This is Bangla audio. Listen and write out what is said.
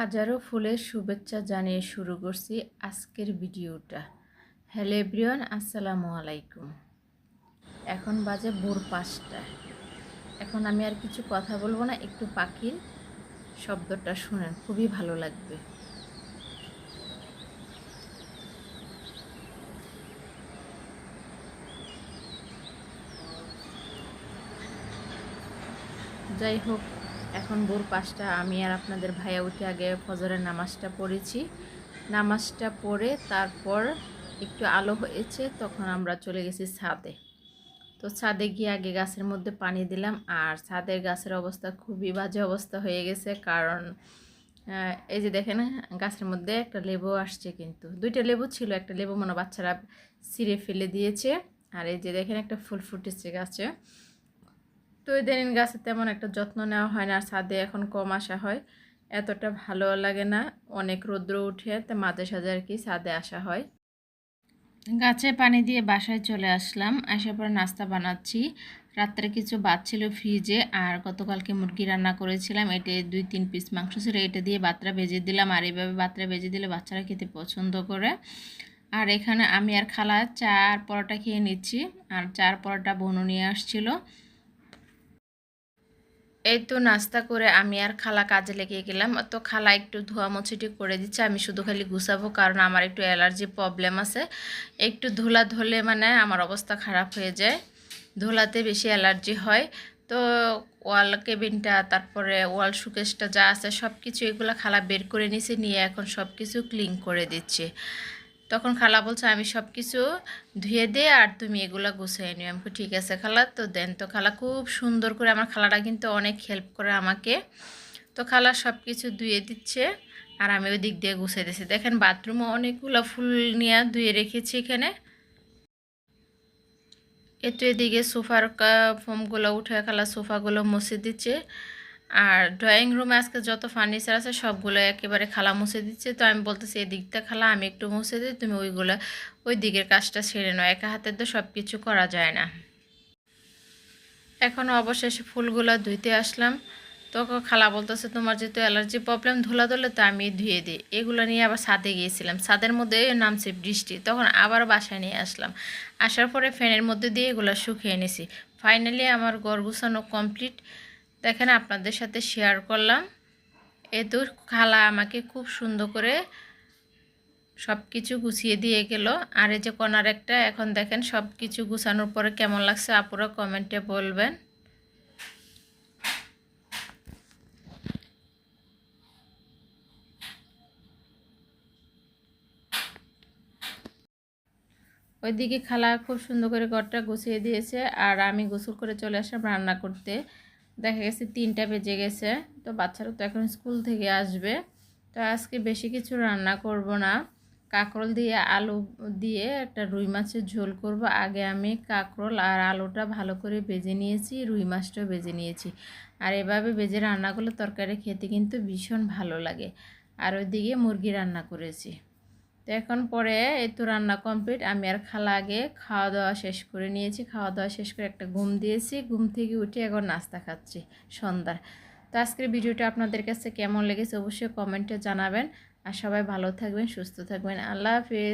হাজারো ফুলের শুভেচ্ছা জানিয়ে শুরু করছি আজকের ভিডিওটা। হ্যালো এভরিওয়ান, আসসালামু আলাইকুম। এখন বাজে ভোর পাঁচটা। এখন আমি আর কিছু কথা বলব না, একটু পাখির শব্দটা শুনেন, খুবই ভালো লাগবে। যাই হোক এখন ভোর পাঁচটা, আমি আর আপনাদের ভাইয়া উঠে আগে ফজরের নামাজটা পড়েছি। নামাজটা পড়ে তারপর একটু আলো হয়েছে, তখন আমরা চলে গেছি ছাদে। তো ছাদে গিয়ে আগে গাছের মধ্যে পানি দিলাম, আর ছাদের গাছের অবস্থা খুবই বাজে অবস্থা হয়ে গেছে, কারণ এই যে দেখেন, গাছের মধ্যে একটা লেবু আসছে কিন্তু। দুইটা লেবু ছিল, একটা লেবু মনে বাচ্চারা ছিঁড়ে ফেলে দিয়েছে, আর এই যে দেখেন একটা ফুল ফুটেছে গাছে। তো ইদানিং গাছে তেমন একটা যত্ন নেওয়া হয় না ছাদে এখন কম আসা হয়। এতটা ভালো লাগে না, অনেক রৌদ্র উঠে তো মাঝে সাঝে আর কি ছাদে আসা হয়। গাছে পানি দিয়ে বাসায় চলে আসলাম, আসার পর নাস্তা বানাচ্ছি। রাত্রে কিছু ভাত ছিল ফ্রিজে, আর গতকালকে মুরগি রান্না করেছিলাম। এটে দুই তিন পিস মাংস ছিল, এটা দিয়ে বাতরা ভেজে দিলাম। আর এইভাবে বাতরা ভেজে দিলে বাচ্চারা খেতে পছন্দ করে। আর এখানে আমি আর খালা চার পরোটা খেয়ে নিচ্ছি, আর চার পরোটা বনু নিয়ে আসছিল। এই তো নাস্তা করে আমি আর খালা কাজে লেগে গেলাম। তো খালা একটু ধোয়া মুছিটি করে দিচ্ছে, আমি শুধু খালি গুছাবো কারণ আমার একটু অ্যালার্জি প্রবলেম আছে। একটু ধুলা ধুলে মানে আমার অবস্থা খারাপ হয়ে যায়, ধুলাতে বেশি অ্যালার্জি হয়। তো ওয়াল কেবিনটা, তারপরে ওয়াল সুকেশটা যা আছে সব কিছু এগুলো খালা বের করে নিছে, নিয়ে এখন সব কিছু ক্লিন করে দিচ্ছে। তখন খালা বলছে, আমি সব কিছু ধুয়ে দে আর তুমি এগুলো গুছিয়ে নিও। আমি ঠিক আছে খালা, তো দেন। তো খালা খুব সুন্দর করে আমার খালাটা কিন্তু অনেক হেল্প করে আমাকে। তো খালা সব কিছু ধুয়ে দিচ্ছে আর আমি ওই দিক দিয়ে গুছিয়ে দিচ্ছি দেখেন বাথরুমে অনেকগুলো ফুল নিয়ে ধুয়ে রেখেছি এখানে। এতো এদিকে সোফার ফোমগুলো উঠে খালা সোফাগুলো মুছে দিচ্ছে। আর ড্রয়িং রুমে আজকে যত ফার্নিচার আছে সবগুলো একেবারে খালা মুছে দিচ্ছে। তো আমি বলতেছি, এই দিকটা খালা, আমি একটু মুছে দিই, তুমি ওইগুলো, ওই দিকের কাজটা ছেড়ে নাও। একা হাতে তো সব কিছু করা যায় না। এখন অবশেষে ফুলগুলো ধুইতে আসলাম। তো খালা বলতেছে, তোমার যেহেতু অ্যালার্জি প্রবলেম ধুলা ধুলে তো আমি ধুয়ে দিই। এগুলো নিয়ে আবার ছাদে গিয়েছিলাম। ছাদের মধ্যে নামছে বৃষ্টি, তখন আবার বাসায় নিয়ে আসলাম। আসার পরে ফ্যানের মধ্যে দিয়ে এগুলো শুকিয়ে নিছি। ফাইনালি আমার গড় গুছানো কমপ্লিট দেখেন আপনাদের সাথে শেয়ার করলাম। এ তো খালা আমাকে খুব সুন্দর করে সব কিছু গুছিয়ে দিয়ে গেল। আর এই যে কনার একটা, এখন দেখেন সব কিছু গুছানোর পরে কেমন লাগছে আপুরা কমেন্টে বলবেন। ওইদিকে খালা খুব সুন্দর করে ঘরটা গুছিয়ে দিয়েছে, আর আমি গোসল করে চলে আসলাম রান্না করতে। দেখা গেছে তিনটা বেজে গেছে। তো বাচ্চারা তো এখন স্কুল থেকে আসবে। তো আজকে বেশি কিছু রান্না করব না। কাঁকরোল দিয়ে আলু দিয়ে একটা রুই মাছের ঝোল করব। আগে আমি কাঁকরোল আর আলুটা ভালো করে বেজে নিয়েছি, রুই মাছটাও বেজে নিয়েছি। আর এভাবে বেজে রান্না করলে তরকারি খেতে কিন্তু ভীষণ ভালো লাগে। আর ওইদিকে মুরগি রান্না করেছি। তো এখন পরে এই তো রান্না কমপ্লিট। আমি আর খালা আগে খাওয়া দাওয়া শেষ করে নিয়েছি। খাওয়া দাওয়া শেষ করে একটা ঘুম দিয়েছি। ঘুম থেকে উঠে এখন নাস্তা খাচ্ছি সন্ধ্যার। তো আজকের ভিডিওটা আপনাদের কাছে কেমন লেগেছে অবশ্যই কমেন্টে জানাবেন। আর সবাই ভালো থাকবেন, সুস্থ থাকবেন। আল্লাহ হাফিজ।